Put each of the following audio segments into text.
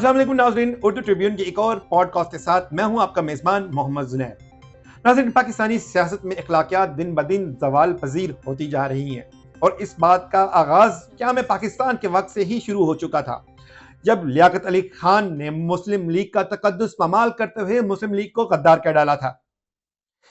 السلام علیکم ناظرین، اردو ٹریبیون کی ایک اور پوڈ کاسٹ کے ساتھ میں ہوں آپ کا میزبان محمد زنید ناظرین، پاکستانی سیاست میں اخلاقیات دن بدن زوال پذیر ہوتی جا رہی ہیں۔ اور اس بات کا آغاز کیا میں پاکستان کے وقت سے ہی شروع ہو چکا تھا۔ جب لیاقت علی خان نے مسلم لیگ کا تقدس پمال کرتے ہوئے مسلم لیگ کو غدار کر ڈالا تھا۔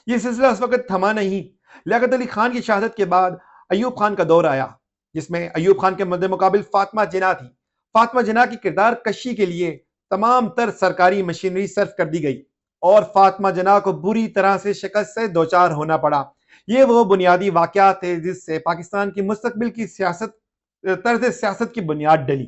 یہ سلسلہ اس وقت تھما نہیں۔ لیاقت علی خان کی شہادت کے بعد ایوب خان کا دور آیا، جس میں ایوب خان کے مد مقابل فاطمہ جنا تھی۔ فاطمہ جنا کی کردار کشی کے لیے تمام تر سرکاری مشینری صرف کر دی گئی اور فاطمہ جنا کو بری طرح سے شکست سے دوچار ہونا پڑا۔ یہ وہ بنیادی واقعات تھے جس سے پاکستان کی مستقبل کی سیاست، طرز سیاست کی بنیاد ڈلی۔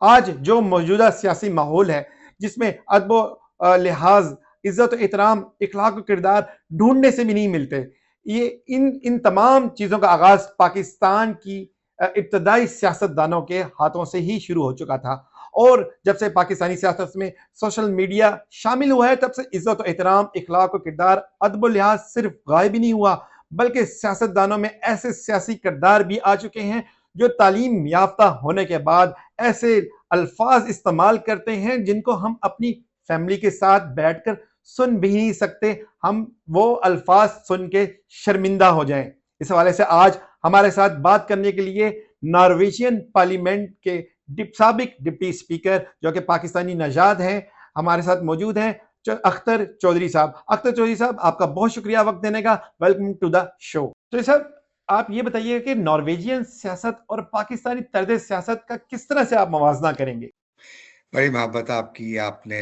آج جو موجودہ سیاسی ماحول ہے، جس میں ادب و لحاظ، عزت و احترام، اخلاق و کردار ڈھونڈنے سے بھی نہیں ملتے، یہ ان ان تمام چیزوں کا آغاز پاکستان کی ابتدائی سیاست دانوں کے ہاتھوں سے ہی شروع ہو چکا تھا۔ اور جب سے پاکستانی سیاست میں سوشل میڈیا شامل ہوا ہے، تب سے عزت و احترام، اخلاق و کردار ادب و لحاظ صرف غائب ہی نہیں ہوا، بلکہ سیاست دانوں میں ایسے سیاسی کردار بھی آ چکے ہیں جو تعلیم یافتہ ہونے کے بعد ایسے الفاظ استعمال کرتے ہیں جن کو ہم اپنی فیملی کے ساتھ بیٹھ کر سن بھی نہیں سکتے۔ ہم وہ الفاظ سن کے شرمندہ ہو جائیں۔ اس حوالے سے آج ہمارے ساتھ بات کرنے کے لیے نارویشین پارلیمنٹ کے سابق ڈپٹی اسپیکر جو کہ پاکستانی نژاد ہیں، ہمارے ساتھ موجود ہیں اختر چودھری صاحب۔ اختر چودھری صاحب، آپ کا بہت شکریہ وقت دینے کا۔ ویلکم ٹو دا شو تو صاحب، آپ یہ بتائیے کہ نارویجین سیاست اور پاکستانی طرز سیاست کا کس طرح سے آپ موازنہ کریں گے؟ بڑی محبت آپ کی، آپ نے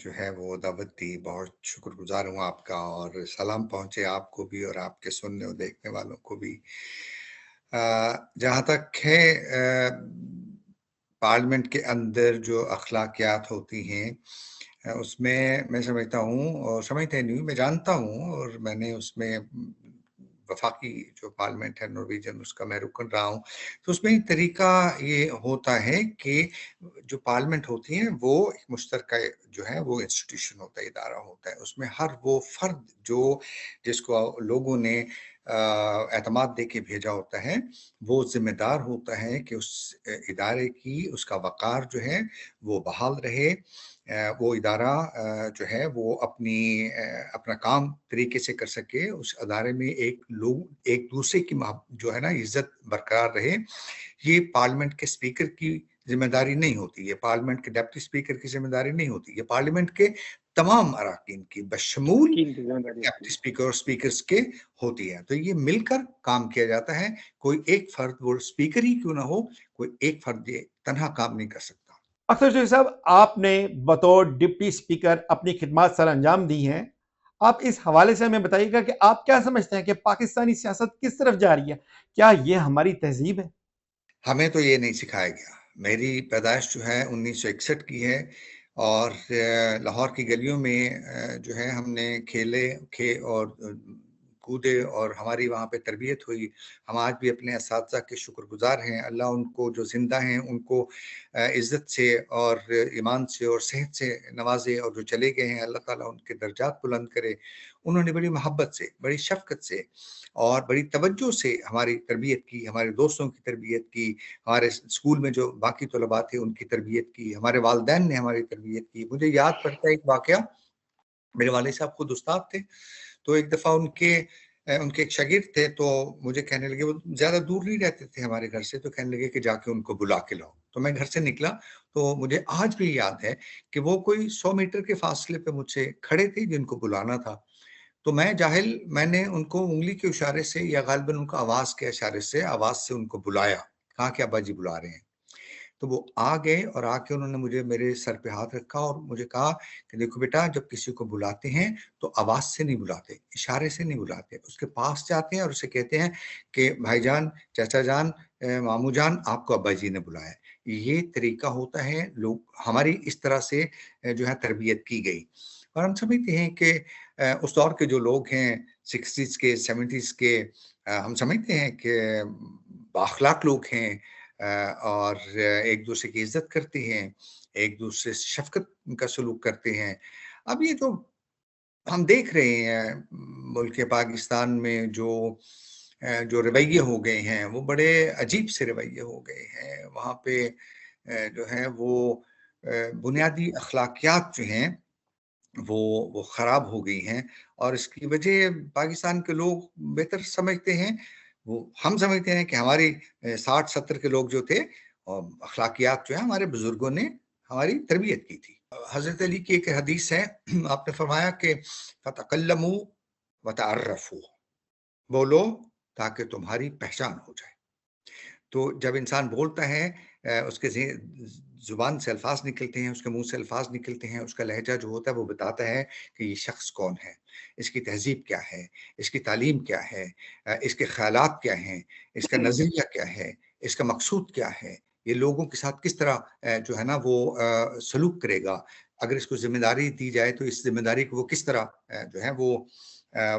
جو ہے وہ دعوت دی۔ بہت شکر گزار ہوں آپ کا اور سلام پہنچے آپ کو بھی اور آپ کے سننے اور دیکھنے والوں کو بھی۔ جہاں تک ہے پارلیمنٹ کے اندر جو اخلاقیات ہوتی ہیں اس میں میں سمجھتا ہوں اور سمجھتے نہیں، میں جانتا ہوں اور میں نے اس میں وفاقی جو پارلیمنٹ ہے نورویجن اس کا میں رکن رہا ہوں۔ تو اس میں طریقہ یہ ہوتا ہے کہ جو پارلیمنٹ ہوتی ہیں، وہ ایک مشترکہ جو ہے، وہ انسٹیٹیوشن ہوتا ہے، ادارہ ہوتا ہے۔ اس میں ہر وہ فرد جو جس کو لوگوں نے اعتماد دے کے بھیجا ہوتا ہے، وہ ذمہ دار ہوتا ہے کہ اس ادارے کی اس کا وقار جو ہے وہ بحال رہے۔ وہ ادارہ جو ہے وہ اپنی اپنا کام طریقے سے کر سکے، اس ادارے میں ایک لوگ، ایک دوسرے کی جو ہے نا، عزت برقرار رہے۔ یہ پارلیمنٹ کے اسپیکر کی ذمہ داری نہیں ہوتی یہ پارلیمنٹ کے ڈیپٹی اسپیکر کی ذمہ داری نہیں ہوتی یہ پارلیمنٹ کے تمام اراکین کی بشمول اسپیکر اور سپیکرز کے ہوتی ہے۔ تو یہ مل کر کام کیا جاتا ہے کوئی ایک فرد وہ اسپیکر ہی کیوں نہ ہو کوئی ایک فرد یہ تنہا کام نہیں کر سکتا۔ اکثر جو صاحب آپ نے بطور ڈپٹی اسپیکر اپنی خدمات سر انجام دی ہیں۔ آپ اس حوالے سے ہمیں بتائیے گا کہ آپ کیا سمجھتے ہیں کہ پاکستانی سیاست کس طرف جا رہی ہے؟ کیا یہ ہماری تہذیب ہے؟ ہمیں تو یہ نہیں سکھایا گیا۔ میری پیدائش جو ہے انیس سو اکسٹھ کی ہے اور لاہور کی گلیوں میں جو ہے ہم نے کھیلے، کھے اور کودے اور ہماری وہاں پہ تربیت ہوئی۔ ہم آج بھی اپنے اساتذہ کے شکر گزار ہیں۔ اللہ ان کو جو زندہ ہیں، ان کو عزت سے اور ایمان سے اور صحت سے نوازے اور جو چلے گئے ہیں، اللہ تعالیٰ ان کے درجات بلند کرے۔ انہوں نے بڑی محبت سے، بڑی شفقت سے اور بڑی توجہ سے ہماری تربیت کی، ہمارے دوستوں کی تربیت کی، ہمارے اسکول میں جو باقی طلباء تھے، ان کی تربیت کی، ہمارے والدین نے ہماری تربیت کی۔ مجھے یاد پڑتا ہے ایک واقعہ۔ میرے والد صاحب خود استاد تھے۔ تو ایک دفعہ ان کے ان کے ایک شاگرد تھے تو مجھے کہنے لگے، وہ زیادہ دور نہیں رہتے تھے ہمارے گھر سے، تو کہنے لگے کہ جا کے ان کو بلا کے لاؤ۔ تو میں گھر سے نکلا، تو مجھے آج بھی یاد ہے کہ وہ کوئی سو میٹر کے فاصلے پہ مجھ سے کھڑے تھے جن کو بلانا تھا۔ تو میں جاہل، میں نے ان کو انگلی کے اشارے سے یا غالباً ان کو آواز کے اشارے سے، آواز سے ان کو بلایا۔ کہا کہ ابا جی بلا رہے ہیں۔ تو وہ آ گئے اور آ کے انہوں نے مجھے میرے سر پہ ہاتھ رکھا اور مجھے کہا کہ دیکھو بیٹا، جب کسی کو بلاتے ہیں تو آواز سے نہیں بلاتے، اشارے سے نہیں بلاتے، اس کے پاس جاتے ہیں اور اسے کہتے ہیں کہ بھائی جان، چاچا جان مامو جان، آپ کو ابا جی نے بلایا۔ یہ طریقہ ہوتا ہے، لوگ ہماری اس طرح سے جو ہے تربیت کی گئی۔ اور ہم سمجھتے ہیں کہ اس دور کے جو لوگ ہیں، سکسٹیز کے، سیونٹیز کے ہم سمجھتے ہیں کہ باخلاق لوگ ہیں۔ اور ایک دوسرے کی عزت کرتے ہیں، ایک دوسرے سے شفقت کا سلوک کرتے ہیں۔ اب یہ تو ہم دیکھ رہے ہیں، ملک پاکستان میں جو جو رویے ہو گئے ہیں، وہ بڑے عجیب سے رویے ہو گئے ہیں۔ وہاں پہ جو ہے وہ بنیادی اخلاقیات جو ہیں، وہ وہ خراب ہو گئی ہیں۔ اور اس کی وجہ پاکستان کے لوگ بہتر سمجھتے ہیں وہ ہم سمجھتے ہیں کہ ہماری ساٹھ ستر کے لوگ جو تھے اخلاقیات جو ہیں ہمارے بزرگوں نے ہماری تربیت کی تھی۔ حضرت علی کی ایک حدیث ہے، آپ نے فرمایا کہ فتح وتعرفو بولو تاکہ تمہاری پہچان ہو جائے۔ تو جب انسان بولتا ہے اس کے زبان سے الفاظ نکلتے ہیں اس کے منہ سے الفاظ نکلتے ہیں اس کا لہجہ جو ہوتا ہے وہ بتاتا ہے کہ یہ شخص کون ہے اس کی تہذیب کیا ہے اس کی تعلیم کیا ہے اس کے خیالات کیا ہیں اس کا نظریہ کیا ہے اس کا مقصود کیا ہے یہ لوگوں کے ساتھ کس طرح جو ہے نا وہ سلوک کرے گا اگر اس کو ذمہ داری دی جائے تو اس ذمہ داری کو وہ کس طرح جو ہے وہ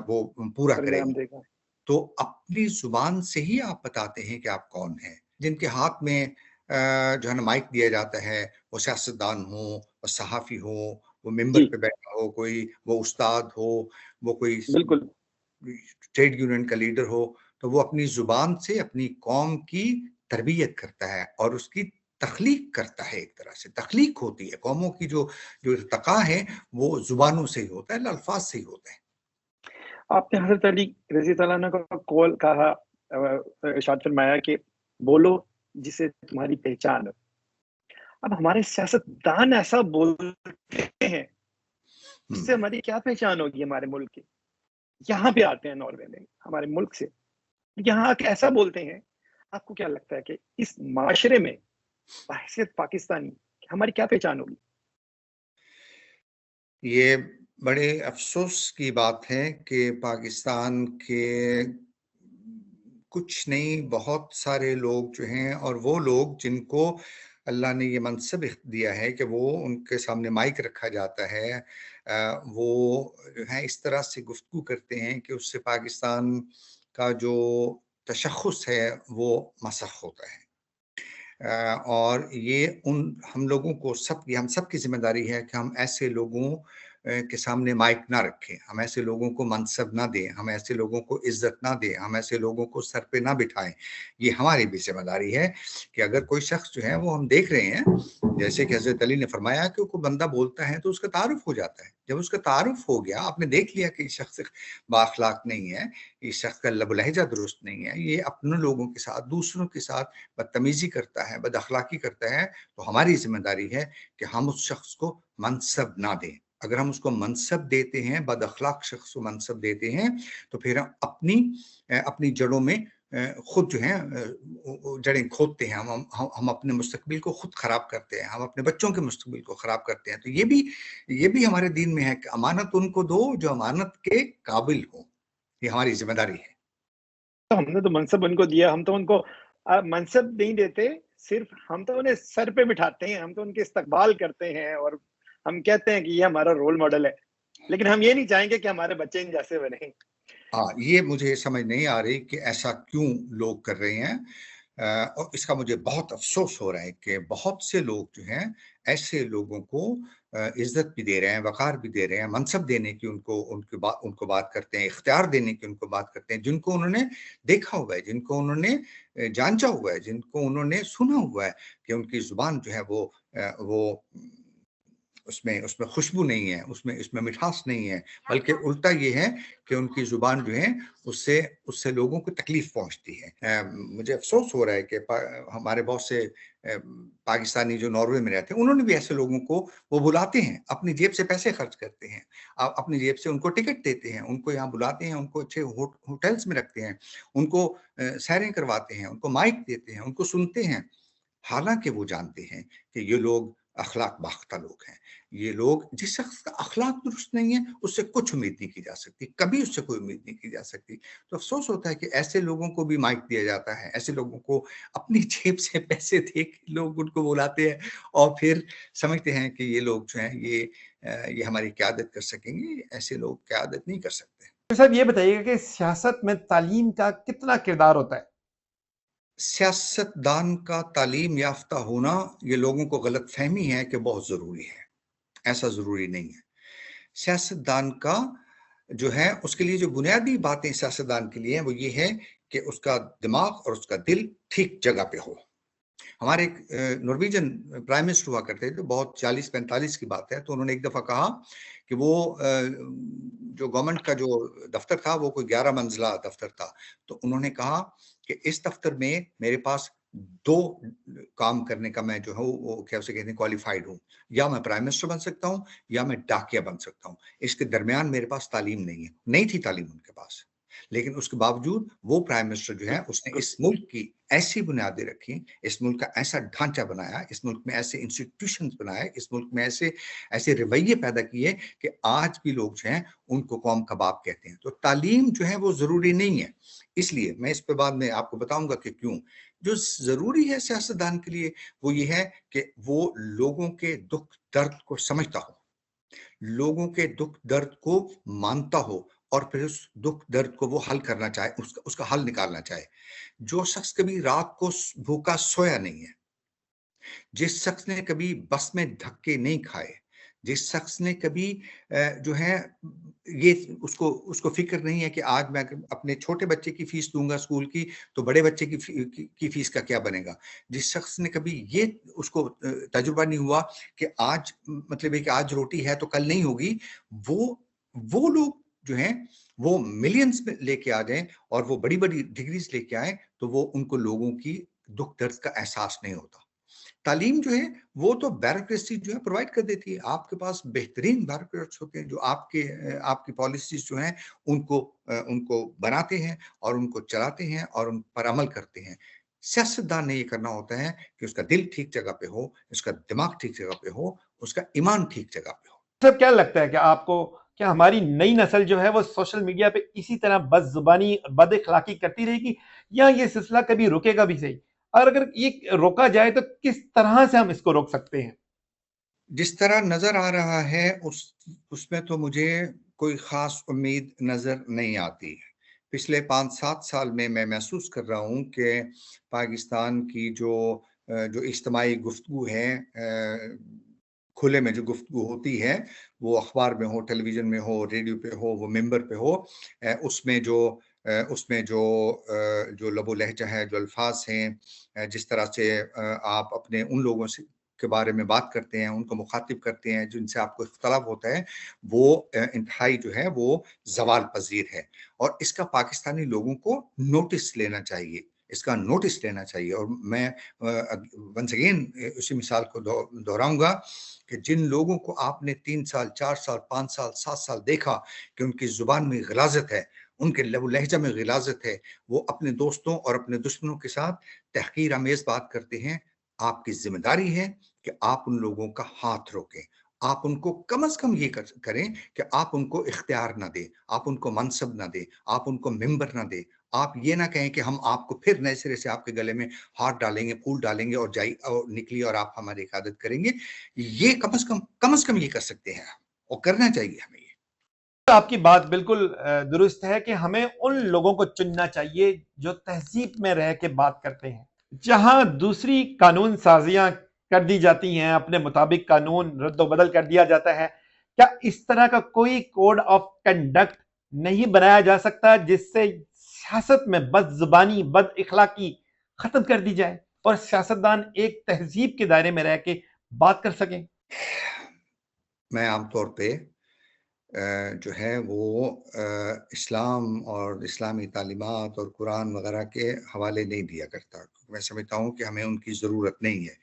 وہ پورا کرے گا۔ تو اپنی زبان سے ہی آپ بتاتے ہیں کہ آپ کون ہیں جن کے ہاتھ میں جو ہے نا مائک دیا جاتا ہے وہ سیاستدان ہو وہ صحافی ہو وہ ممبر جی۔ پہ بیٹھا ہو کوئی وہ استاد ہو وہ کوئی بالکل۔ ٹریڈ یونین کا لیڈر ہو تو وہ اپنی زبان سے اپنی قوم کی تربیت کرتا ہے اور اس کی تخلیق کرتا ہے ایک طرح سے۔ تخلیق ہوتی ہے قوموں کی جو جو ارتقا ہے وہ زبانوں سے ہی ہوتا ہے الفاظ سے ہی ہوتا ہے آپ نے حضرت علی رضی اللہ عنہ کا کول کہا ارشاد فرمایا کہ بولو جسے تمہاری پہچان اب ہمارے سیاست دان ایسا بولتے ہیں اس سے ہماری کیا پہچان ہوگی ہمارے ملک کی؟ یہاں پہ آتے ہیں ناروے میں ہمارے ملک سے۔ یہاں ایسا بولتے ہیں آپ کو کیا لگتا ہے کہ اس معاشرے میں بحثیت پاکستانی ہماری کیا پہچان ہوگی؟ یہ بڑے افسوس کی بات ہے کہ پاکستان کے کچھ نہیں، بہت سارے لوگ جو ہیں اور وہ لوگ جن کو اللہ نے یہ منصب دیا ہے کہ وہ ان کے سامنے مائک رکھا جاتا ہے وہ جو ہیں اس طرح سے گفتگو کرتے ہیں کہ اس سے پاکستان کا جو تشخص ہے وہ مسخ ہوتا ہے۔ اور یہ ان ہم لوگوں کو سب ہم سب کی ذمہ داری ہے کہ ہم ایسے لوگوں کے سامنے مائک نہ رکھیں، ہم ایسے لوگوں کو منصب نہ دیں، ہم ایسے لوگوں کو عزت نہ دیں، ہم ایسے لوگوں کو سر پہ نہ بٹھائیں۔ یہ ہماری بھی ذمہ داری ہے کہ اگر کوئی شخص جو ہے وہ ہم دیکھ رہے ہیں، جیسے کہ حضرت علی نے فرمایا کہ کوئی بندہ بولتا ہے تو اس کا تعارف ہو جاتا ہے۔ جب اس کا تعارف ہو گیا، آپ نے دیکھ لیا کہ یہ شخص باخلاق نہیں ہے، اس شخص کا لب لہجہ درست نہیں ہے، یہ اپنے لوگوں کے ساتھ، دوسروں کے ساتھ بدتمیزی کرتا ہے، بد اخلاقی کرتا ہے، تو ہماری ذمہ داری ہے کہ ہم اس شخص کو منصب نہ دیں۔ اگر ہم اس کو منصب دیتے ہیں، بد اخلاق شخص کو منصب دیتے ہیں، تو پھر ہم اپنی اپنی جڑوں میں خود جو ہیں جڑیں کھودتے ہیں۔ ہم ہم اپنے مستقبل کو خود خراب کرتے ہیں۔ ہم اپنے بچوں کے مستقبل کو خراب کرتے ہیں۔ تو یہ بھی یہ بھی ہمارے دین میں ہے کہ امانت ان کو دو جو امانت کے قابل ہوں۔ یہ ہماری ذمہ داری ہے۔ ہم نے تو منصب ان کو دیا۔ ہم تو ان کو منصب نہیں دیتے، صرف ہم تو انہیں سر پہ بٹھاتے ہیں۔ ہم تو ان کے استقبال کرتے ہیں اور ہم کہتے ہیں کہ یہ ہمارا رول ماڈل ہے۔ لیکن ہم یہ نہیں چاہیں گے کہ ہمارے بچے ان جیسے بنے۔ ہاں یہ مجھے سمجھ نہیں آ رہی کہ ایسا کیوں لوگ کر رہے ہیں۔ اور اس کا مجھے بہت افسوس ہو رہا ہے کہ بہت سے لوگ جو ہیں ایسے لوگوں کو عزت بھی دے رہے ہیں، وقار بھی دے رہے ہیں، منصب دینے کی ان کو، ان کی بات ان کو بات کرتے ہیں، اختیار دینے کی ان کو بات کرتے ہیں، جن کو انہوں نے دیکھا ہوا ہے، جن کو انہوں نے جانچا ہوا ہے، جن کو انہوں نے سنا ہوا ہے کہ ان کی زبان جو ہے وہ وہ اس میں اس میں خوشبو نہیں ہے اس میں اس میں مٹھاس نہیں ہے۔ بلکہ الٹا یہ ہے کہ ان کی زبان جو ہے اس سے اس سے لوگوں کو تکلیف پہنچتی ہے۔ مجھے افسوس ہو رہا ہے کہ ہمارے بہت سے پاکستانی جو ناروے میں رہتے ہیں انہوں نے بھی ایسے لوگوں کو وہ بلاتے ہیں اپنی جیب سے پیسے خرچ کرتے ہیں۔ اپنی جیب سے ان کو ٹکٹ دیتے ہیں ان کو یہاں بلاتے ہیں ان کو اچھے ہوٹلس میں رکھتے ہیں ان کو سیریں کرواتے ہیں ان کو مائک دیتے ہیں ان کو سنتے ہیں۔ حالانکہ وہ جانتے ہیں کہ یہ لوگ اخلاق باختہ لوگ ہیں۔ یہ لوگ جس شخص کا اخلاق درست نہیں ہے، اس سے کچھ امید نہیں کی جا سکتی، کبھی اس سے کوئی امید نہیں کی جا سکتی۔ تو افسوس ہوتا ہے کہ ایسے لوگوں کو بھی مائک دیا جاتا ہے، ایسے لوگوں کو اپنی جیب سے پیسے دے کے لوگ ان کو بلاتے ہیں۔ اور پھر سمجھتے ہیں کہ یہ لوگ جو ہیں، یہ یہ ہماری قیادت کر سکیں گے؟ ایسے لوگ قیادت نہیں کر سکتے۔ صاحب، یہ بتائیے گا کہ سیاست میں تعلیم کا کتنا کردار ہوتا ہے؟ سیاست دان کا تعلیم یافتہ ہونا یہ لوگوں کو غلط فہمی ہے کہ بہت ضروری ہے۔ ایسا ضروری نہیں ہے۔ سیاست دان کا جو ہے، اس کے لیے جو بنیادی باتیں سیاست دان کے لیے ہیں، وہ یہ ہے کہ اس کا دماغ اور اس کا دل ٹھیک جگہ پہ ہو۔ ہمارے نارویجن پرائم منسٹر ہوا کرتے تھے، بہت چالیس پینتالیس کی بات ہے۔ تو انہوں نے ایک دفعہ کہا کہ وہ جو گورنمنٹ کا جو دفتر تھا، وہ کوئی گیارہ منزلہ دفتر تھا۔ تو انہوں نے کہا کہ اس دفتر میں میرے پاس دو کام کرنے کا میں جو ہوں، وہ کیا اسے کہتے ہیں کوالیفائڈ ہوں۔ یا میں پرائم منسٹر بن سکتا ہوں یا میں ڈاکیا بن سکتا ہوں۔ اس کے درمیان میرے پاس تعلیم نہیں ہے۔ نہیں تھی تعلیم ان کے پاس۔ لیکن اس کے باوجود وہ پرائم منسٹر جو ہے اس نے اس ملک کی ایسی بنیادیں رکھی اس ملک کا ایسا ڈھانچہ بنایا، اس ملک میں ایسے انسٹیٹیوشن بنائے، اس ملک میں ایسے ایسے رویے پیدا کیے کہ آج بھی لوگ جو ہیں ان کو قوم کا باپ کہتے ہیں۔ تو تعلیم جو ہے وہ ضروری نہیں ہے۔ اس لیے میں اس پہ بعد میں آپ کو بتاؤں گا کہ کیوں۔ جو ضروری ہے سیاستدان کے لیے وہ یہ ہے کہ وہ لوگوں کے دکھ درد کو سمجھتا ہو۔ لوگوں کے دکھ درد کو مانتا ہو۔ اور پھر اس دکھ درد کو وہ حل کرنا چاہے، اس کا اس کا حل نکالنا چاہے۔ جو شخص کبھی رات کو بھوکا سویا نہیں ہے، جس شخص نے کبھی بس میں دھکے نہیں کھائے، جس شخص نے کبھی جو ہے، یہ اس کو اس کو فکر نہیں ہے کہ آج میں اپنے چھوٹے بچے کی فیس دوں گا اسکول کی، تو بڑے بچے کی کی فیس کا کیا بنے گا؟ جس شخص نے کبھی یہ اس کو تجربہ نہیں ہوا کہ آج مطلب ہے کہ آج روٹی ہے تو کل نہیں ہوگی، وہ وہ لوگ جو ہیں وہ ملینز میں لے کے آ جائیں اور وہ بڑی بڑی ڈگریز لے کے آئیں تو وہ ان کو لوگوں کی دکھ درد کا احساس نہیں ہوتا۔ تعلیم جو ہے وہ تو بیروکریسی جو ہے پرووائڈ کر دیتی ہے۔ آپ کے پاس بہترین بیروکریٹس ہوتے ہیں جو آپ کے، آپ کی پالیسیز جو ہیں ان کو ان کو بناتے ہیں اور ان کو چلاتے ہیں اور ان پر عمل کرتے ہیں۔ سیاستدان نے یہ کرنا ہوتا ہے کہ اس کا دل ٹھیک جگہ پہ ہو، اس کا دماغ ٹھیک جگہ پہ ہو، اس کا ایمان ٹھیک جگہ پہ ہو۔ سب کیا لگتا ہے کہ آپ کو کیا ہماری نئی نسل جو ہے وہ سوشل میڈیا پہ اسی طرح بد زبانی بد اخلاقی کرتی رہے گی یا یہ سلسلہ کبھی رکے گا بھی صحیح؟ اور اگر یہ روکا جائے تو کس طرح سے ہم اس کو روک سکتے ہیں؟ جس طرح نظر آ رہا ہے، اس اس میں تو مجھے کوئی خاص امید نظر نہیں آتی ہے۔ پچھلے پانچ، سات سال میں میں محسوس کر رہا ہوں کہ پاکستان کی جو جو اجتماعی گفتگو ہے کھلے میں جو گفتگو ہوتی ہے، وہ اخبار میں ہو ٹیلی ویژن میں ہو، ریڈیو پہ ہو، وہ ممبر پہ ہو اس میں جو اس میں جو جو لب و لہجہ ہے، جو الفاظ ہیں جس طرح سے آپ اپنے ان لوگوں سے کے بارے میں بات کرتے ہیں، ان کو مخاطب کرتے ہیں، جن سے آپ کو اختلاف ہوتا ہے، وہ انتہائی جو ہے، وہ زوال پذیر ہے۔ اور اس کا پاکستانی لوگوں کو نوٹس لینا چاہیے۔ اس کا نوٹس لینا چاہیے۔ اور میں ونس اگین اسی مثال کو دہراؤں گا کہ جن لوگوں کو آپ نے تین سال، چار سال، پانچ سال، سات سال دیکھا کہ ان کی زبان میں غلازت ہے، ان کے لب لہجہ میں غلازت ہے، وہ اپنے دوستوں اور اپنے دشمنوں کے ساتھ تحقیر امیز بات کرتے ہیں، آپ کی ذمہ داری ہے کہ آپ ان لوگوں کا ہاتھ روکیں۔ آپ ان کو کم از کم یہ کریں کہ آپ ان کو اختیار نہ دیں، آپ ان کو منصب نہ دیں، آپ ان کو ممبر نہ دیں۔ آپ یہ نہ کہیں کہ ہم آپ کو پھر نئے سرے سے آپ کے گلے میں ہاتھ ڈالیں گے، پھول ڈالیں گے اور جائی، اور نکلی اور آپ ہماری عادت کریں گے۔ یہ کم از کم کم از کم یہ کر سکتے ہیں اور کرنا چاہیے ہمیں آپ کی بات بالکل درست ہے کہ ہمیں ان لوگوں کو چننا چاہیے جو تہذیب میں رہ کے بات کرتے ہیں۔ جہاں دوسری قانون سازیاں کر دی جاتی ہیں، اپنے مطابق قانون رد و بدل کر دیا جاتا ہے، کیا اس طرح کا کوئی کوڈ آف کنڈکٹ نہیں بنایا جا سکتا جس سے سیاست میں بد زبانی، بد اخلاقی ختم کر دی جائے اور سیاستدان ایک تہذیب کے دائرے میں رہ کے بات کر سکیں۔ میں عام طور پہ جو ہے وہ اسلام اور اسلامی تعلیمات اور قرآن وغیرہ کے حوالے نہیں دیا کرتا۔ میں سمجھتا ہوں کہ ہمیں ان کی ضرورت نہیں ہے۔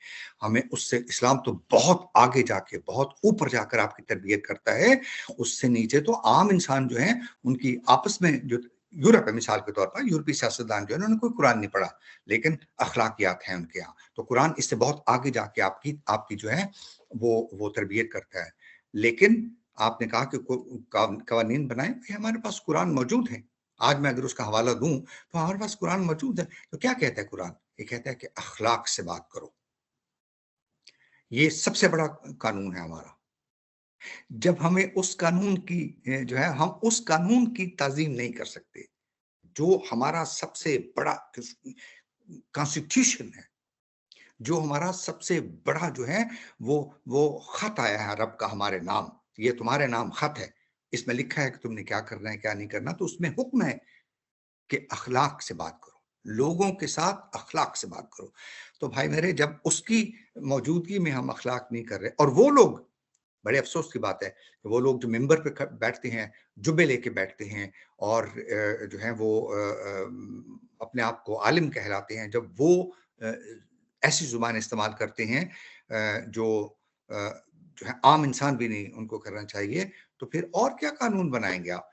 ہمیں اس سے، اسلام تو بہت آگے جا کے، بہت اوپر جا کر آپ کی تربیت کرتا ہے۔ اس سے نیچے تو عام انسان جو ہیں، ان کی آپس میں جو یورپ ہے مثال کے طور پر، یورپی سیاستدان جو ہے انہوں نے کوئی قرآن نہیں پڑھا، لیکن اخلاقیات ہیں ان کے یہاں۔ تو قرآن اس سے بہت آگے جا کے آپ کی آپ کی جو ہے، وہ وہ تربیت کرتا ہے۔ لیکن آپ نے کہا کہ قوانین بنائیں ہمارے پاس قرآن موجود ہیں۔ آج میں اگر اس کا حوالہ دوں تو ہمارے پاس قرآن موجود ہے تو کیا کہتا ہے قرآن؟ یہ کہتا ہے کہ اخلاق سے بات کرو۔ یہ سب سے بڑا قانون ہے ہمارا۔ جب ہمیں اس قانون کی جو ہے، ہم اس قانون کی تعظیم نہیں کر سکتے، جو ہمارا سب سے بڑا کانسٹیٹیوشن ہے، جو ہمارا سب سے بڑا جو ہے، وہ وہ خط آیا ہے رب کا ہمارے نام، یہ تمہارے نام خط ہے۔ اس میں لکھا ہے کہ تم نے کیا کرنا ہے، کیا نہیں کرنا، تو اس میں حکم ہے کہ اخلاق سے بات کرو، لوگوں کے ساتھ اخلاق سے بات کرو۔ تو بھائی میرے، جب اس کی موجودگی میں ہم اخلاق نہیں کر رہے، اور وہ لوگ بڑے افسوس کی بات ہے کہ وہ لوگ جو ممبر پہ بیٹھتے ہیں، جبے لے کے بیٹھتے ہیں اور جو ہیں وہ اپنے آپ کو عالم کہلاتے ہیں، جب وہ ایسی زبان استعمال کرتے ہیں جو جو ہے عام انسان بھی نہیں ان کو کرنا چاہیے، تو پھر اور کیا قانون بنائیں گے آپ؟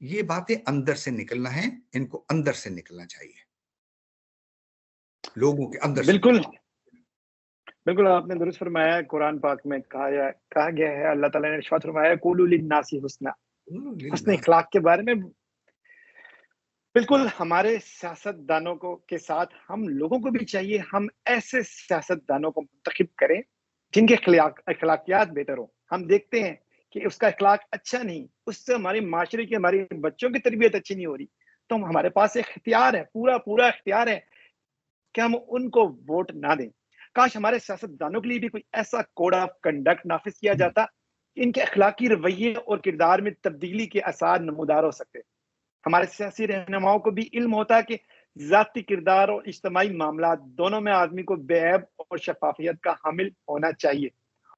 یہ باتیں اندر سے نکلنا ہے ان کو اندر سے نکلنا چاہیے۔ لوگوں کے اندر بالکل۔ بالکل آپ نے درست فرمایا قرآن پاک میں کہا کہا گیا ہے اللہ تعالیٰ نے رشوت فرمایا للناسی حسنہ حسن اخلاق کے بارے میں بالکل ہمارے سیاست دانوں کو کے ساتھ ہم لوگوں کو بھی چاہیے ہم ایسے سیاست دانوں کو منتخب کریں جن کے اخلاقیات بہتر ہوں۔ ہم دیکھتے ہیں کہ اس کا اخلاق اچھا نہیں اس سے ہماری معاشرے کی ہماری بچوں کی تربیت اچھی نہیں ہو رہی۔ تو ہمارے پاس ایک اختیار ہے پورا پورا اختیار ہے کہ ہم ان کو ووٹ نہ دیں۔ کاش ہمارے سیاست دانوں کے لیے بھی کوئی ایسا کوڈ آف کنڈکٹ نافذ کیا جاتا ان کے اخلاقی رویے اور کردار میں تبدیلی کے اثار نمودار ہو سکتے۔ ہمارے سیاسی رہنماؤں کو بھی علم ہوتا کہ ذاتی کردار اور اجتماعی معاملات دونوں میں آدمی کو بے عیب اور شفافیت کا حامل ہونا چاہیے۔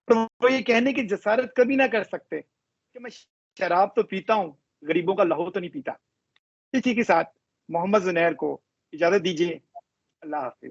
اور وہ یہ کہنے کی جسارت کبھی نہ کر سکتے کہ میں شراب تو پیتا ہوں، غریبوں کا لہو تو نہیں پیتا۔ اسی کے ساتھ محمد زنیر کو اجازت دیجیے اللہ حافظ۔